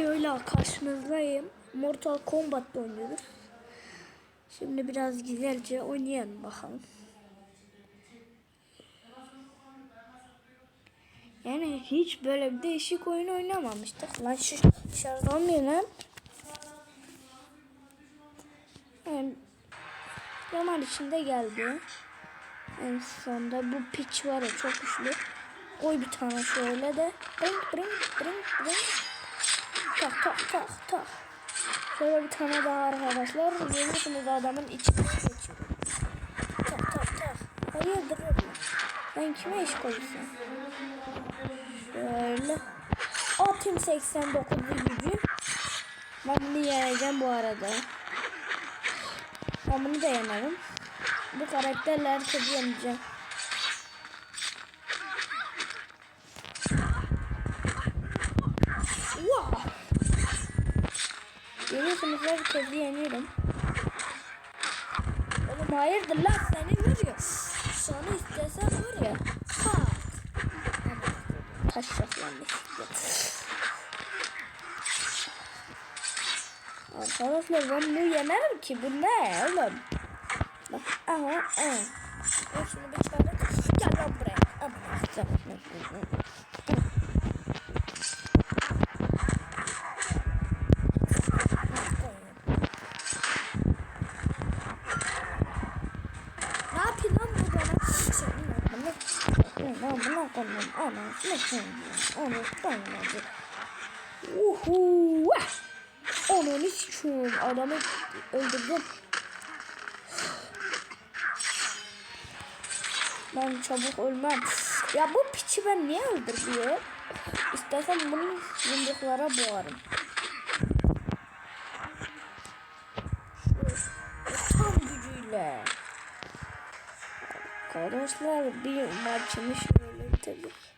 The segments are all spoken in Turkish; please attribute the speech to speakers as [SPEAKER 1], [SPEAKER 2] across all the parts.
[SPEAKER 1] videoyla karşınızdayım. Mortal Kombat'ta oynuyoruz. Şimdi biraz güzelce oynayalım bakalım. Yani hiç böyle bir değişik oyun oynamamıştık. Lan şu dışarıdan bir lan. Yani zaman içinde geldi. En sonunda bu piç var ya çok güçlü. Koy bir tane şöyle de. Brink brink brink brink. Tak tak tak tak. Şöyle bir tane daha arkadaşlar. Görüyorsunuz adamın içine geçiyor. Tak tak tak. Hayırdır? Ben kime iş koyuyorsun? Şöyle. Atayım 89 gücü. Ben bunu yeneceğim bu arada. Ben bunu da yenerim. Bu karakterle herkesi yeneceğim. Wow. Görüyorsunuz herkesi yeniyorum. Oğlum hayırdır lan seni vuruyor. Sana istesen var ya. Pat. Taş yanlış. Arkadaşlar ben bunu yenerim ki bu ne oğlum? Bak aha aha. Ben şunu bir çağırayım. Gel lan buraya. Ama Ne yapayım lan bu bana? Senin amına koyayım, amına koyayım, anasını koyayım. Uhu! Ananı sikiyorum. Adamı öldürdüm. Ben çabuk ölmem. Ya bu piçi ben niye öldürüyor? İstersen bunu yumruklara boğarım. Tam gücüyle. Arkadaşlar bir maçımı şöyle bitirdik.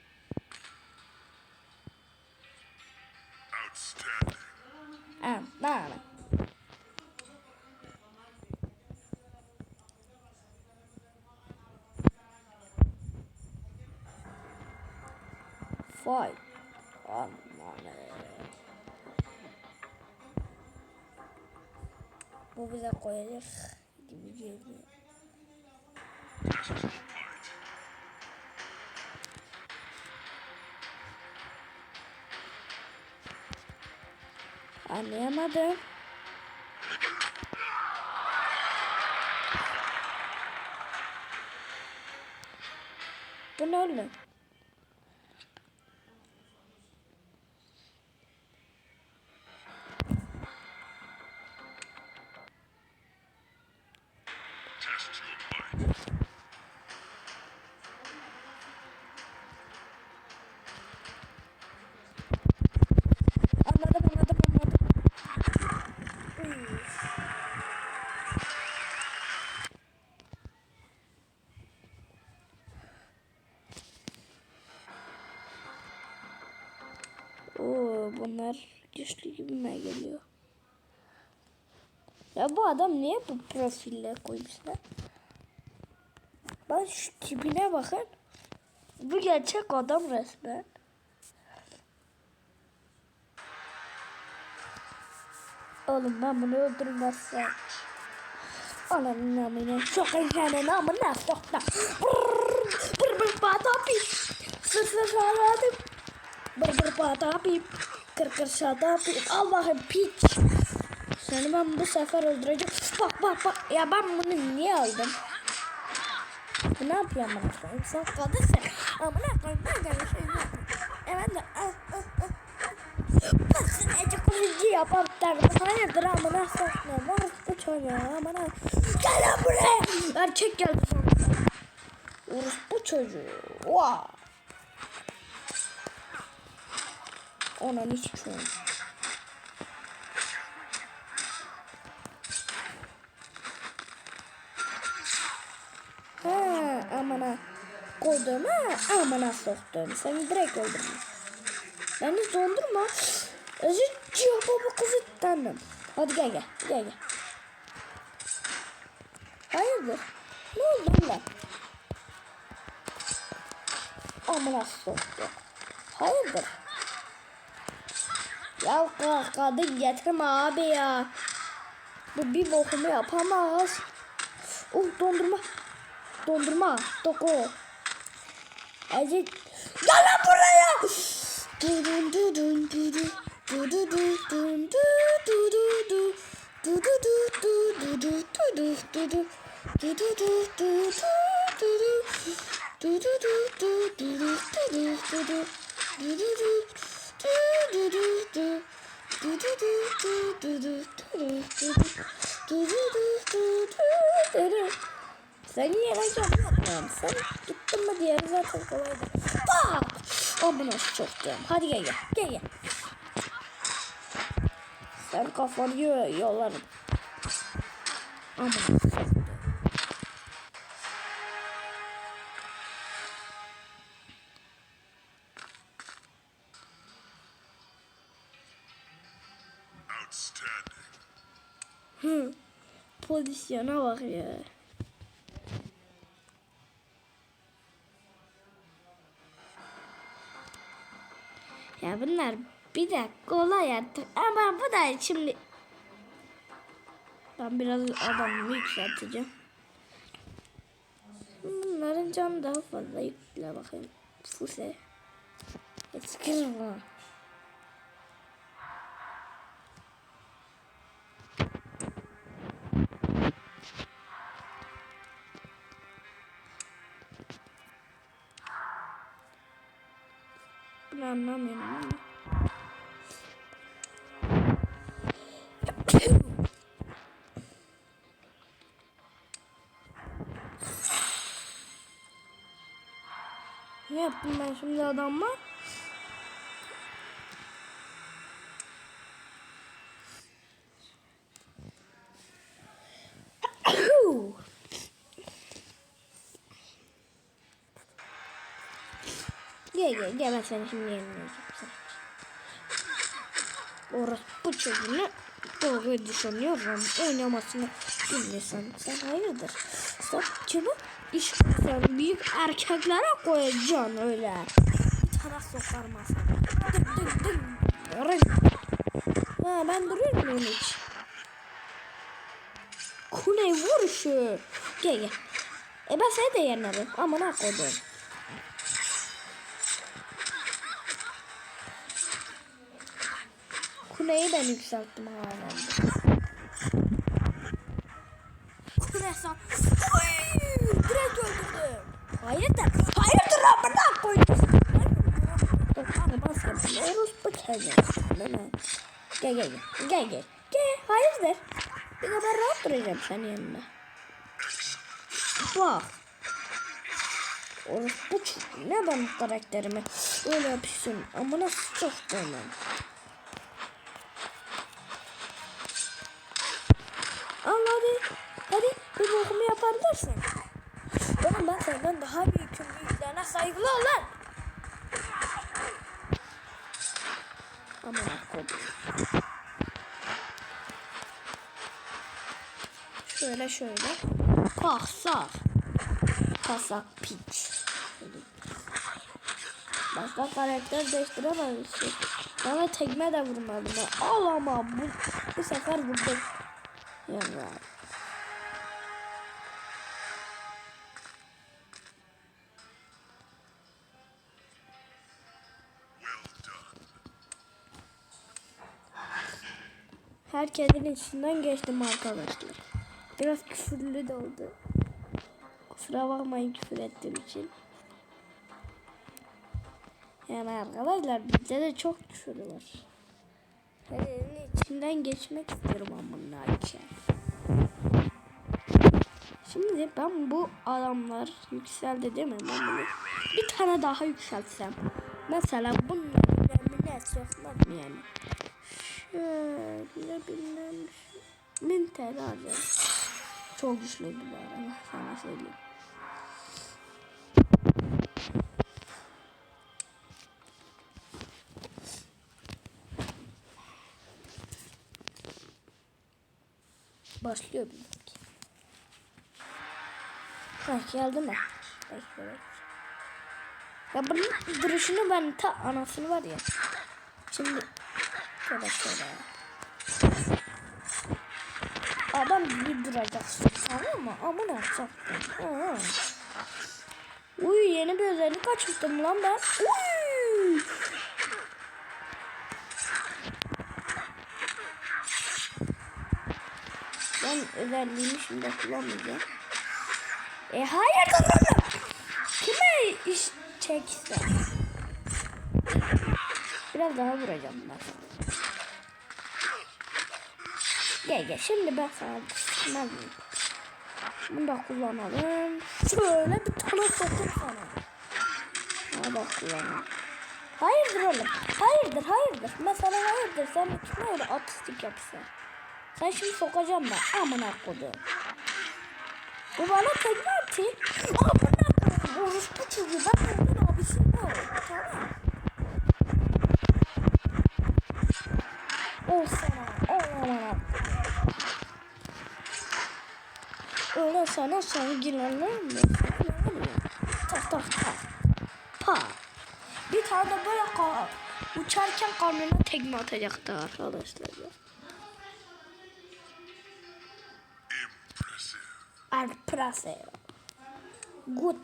[SPEAKER 1] Mano. Foi. Oh, mano. vou a correr. Dividir. Anlayamadım. Bu ne oğlum?
[SPEAKER 2] Test your.
[SPEAKER 1] Oo, bunlar güçlü gibime geliyor. Ya bu adam niye bu profille koymuşlar? Ben şu tipine bakın. Bu gerçek adam resmen. Oğlum ben bunu öldürmezsem. Ananın amına çok eğlenin amına sokma. Brrr brr brr patapi. Sır sır şaradım. Brr brr patapi. Kır kır şatapi. Allah'ım piç. Seni ben bu sefer öldüreceğim. Bak bak bak. Ya ben bunu niye aldım? Bu ne yapıyor amına koyayım? Sen kadınsın. Amına koyayım. Ben de bir şey yapmıyorum. Ben de ah ah ah. Nasıl ece kurucu yapar derdim. Hayırdır amına sokma. Var bu çocuğa amına. Gel lan buraya. Erkek geldi sonunda. Urus bu çocuğu. Vaa. Ona hiç çocuğu. Ha amına koydum ha amına soktum. Seni direkt öldürdüm. Beni dondurma. Özür cevabı kızı tanım. Hadi gel gel. Gel gel. Hayırdır? Ne oldu lan? Amına soktu. Hayırdır? Ya ka- kadın getirme abi ya. Bu bir bokumu yapamaz. Oh dondurma. Dondurma. Doko. Ece. Gel lan buraya. Dudun dudun dudun. Dudu Sen gittin mi diğeri zaten kolaydı. Bak! Amına soktum. Hadi gel gel. Gel gel. Sen kafanı yo- yolarım. Soktum.
[SPEAKER 2] Outstanding.
[SPEAKER 1] Pozisyona bak ya. Ya bunlar bir de kolay artık ama bu da şimdi ben biraz adamımı yükselteceğim. Bunların canı daha fazla yükle bakayım. Fuse. Sıkırma. Bunu yaptım ben şimdi adamla? Gel gel gel ben seni şimdi yenileyeceğim. Sen. Orası bu çocuğunu doğru düşünüyorum. Oynamasını bilmiyorsan sen hayırdır? Sen kimi iş sen büyük erkeklere koyacaksın öyle. Bir taraf sokar masaya. Dık dık dık. Yarın. Ha ben duruyor muyum hiç? Kule vuruşu. Gel gel. E ben seni de yenerim. Amına koydum. Kuleyi ben yükselttim hala. Kule san. Hayırdır? Hayırdır amına koydum. Hadi basket. Orospu çocuğu. Lan. Gel gel gel. Gel gel. Gel. Hayırdır? Bir de ben rahat duracağım senin yanında. Bak. Orospu. Ne benim karakterimi öyle yapıyorsun. Amına sıçacaktım ben. Al hadi. Hadi bir bokumu yapabilirsin. Oğlum ben senden daha büyüküm. Büyüklerine saygılı ol lan. Aman akkodum. Şöyle şöyle. Kalksak. Kalksak piç. Başka karakter değiştiremezsin. Bana tekme de vurmadım. Al ama bu, bu sefer vurdum. Yeah, Herkesin içinden geçtim arkadaşlar. Biraz küfürlü de oldu. Kusura bakmayın küfür ettiğim için. Yani arkadaşlar bizde de çok küfür var. Herkesin içinden geçmek istiyorum amına koyayım. Şimdi ben bu adamlar yükseldi değil mi? Ben bunu bir tane daha yükseltsem. Mesela bunun önemini etraflar mı yani? Şöyle bilmem. Bin TL alacağım. Çok güçlüydü bu arada sana söyleyeyim. Başlıyor bir dakika. Ha geldi mi? Bekle bekle. Ya bunun duruşunu ben ta anasını var ya. Şimdi Şöyle şöyle. Adam gibi duracaksın tamam mı? Ama ne yapacaktın? Ha. Uy yeni bir özellik açmıştım lan ben. Uy. Ben özelliğimi şimdi kullanmayacağım. E hayır kazandım. Kime iş çekse? Biraz daha vuracağım ben. Gel gel şimdi ben sana düşmem. Bunu da kullanalım. Şöyle bir tane sokayım sana. Bunu da kullanalım. Hayırdır oğlum? Hayırdır hayırdır. Mesela hayırdır sen kime öyle artistik yapsa? Sen şimdi sokacağım ben. Amına kodum. Bu bana tekme attı. Amına kodum. Orospu çocuğu. Ben bunun abisi ne olur? Tamam. O sana. O bana. Öyle sana sevgilerler mi? Tak tak tak. Pa. Bir tane de böyle ka uçarken kamyona tekme atacaktı arkadaşlar.
[SPEAKER 2] Impressive.
[SPEAKER 1] Good.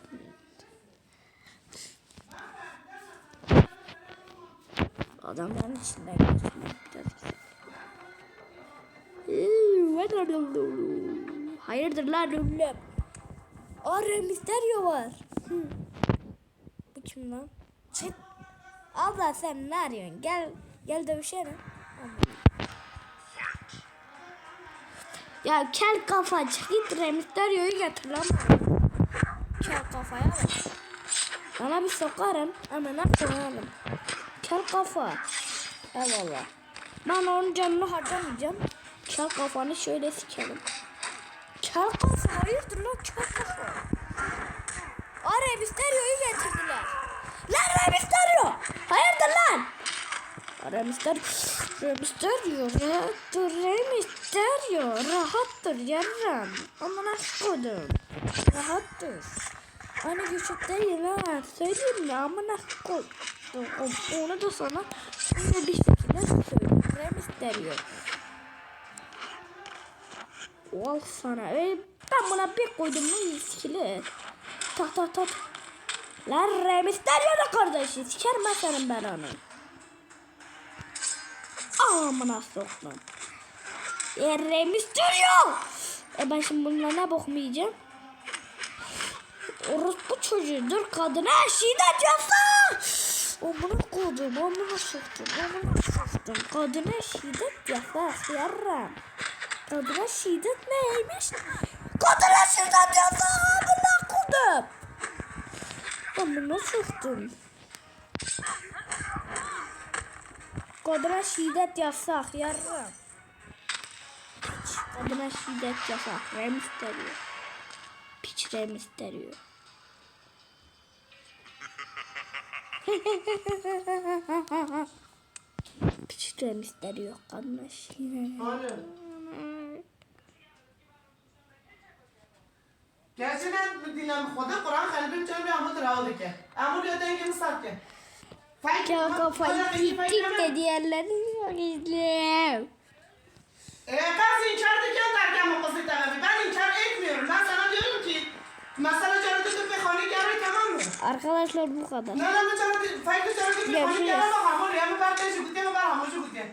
[SPEAKER 1] Adamların içinden geçmek biraz Hayırdır lan oğlum? Aa Mysterio var. Hı. Bu kim lan? Çık. Abla sen ne arıyorsun? Gel gel dövüşelim. Ya kel kafacık git Rey Mysterio'yu getir lan. Kel kafaya bak. Bana bir sokarım ama ne koyalım. Kel kafa. Eyvallah. Ben onun canını harcamayacağım. Kel kafanı şöyle sikelim. Kafa hayırdır lan kafa. Aa Rey Mysterio'yu getirdiler. Lan Rey Mysterio. Hayırdır lan? Rey Mysterio. Rey Mysterio. Rahattır Rey Mysterio. Rahattır yarram. Amına koydum. Rahattır. Hani güçlük değil ha. Söyleyeyim mi? Amına koydum. O- Onu da sana yine bir şekilde söyleyeyim. Rey Mysterio. Ol sana. Ee, ben buna bir koydum mu iskili. Tak tak tak. Lan Rey Mysterio da kardeşi. Sikerim ben senin belanı. Amına soktum. E Rey Mysterio. E ben şimdi bununla ne bok mu yiyeceğim? Orospu çocuğu dur kadına şiddet yapsa. Amına koydum, amına soktum, amına soktum. Kadına şiddet yapsa yarram. Kadına şiddet neymiş? Kadına şiddet yapsa amına koydum. Amına soktum. Kadına şiddet yapsak yarram. Piç. Kadına şiddet yapsak. Rem isteriyor. Piç rem isteriyor. Piç rem isteriyor. Kadına şiddet.
[SPEAKER 3] Oğlum. Gerçekten dinlem Kuda Kur'an kalbim çöpe amut rağı ki. Amut yöten kim sakke.
[SPEAKER 1] Ya kafayı gittik de diğerlerini izleyeyim.
[SPEAKER 3] Efendim inkar diken derken bu kızı tarafı. Ben inkar etmiyorum. Ben sana diyorum ki mesela çarıdı tüp mekanik yarı tamam mı?
[SPEAKER 1] Arkadaşlar bu kadar.
[SPEAKER 3] Ne lan bu çarıdı? Faykı çarıdı
[SPEAKER 1] mekanik
[SPEAKER 3] yarı bak hamur. Ya bu kardeşi gittiğe mi var hamur şu gittiğe.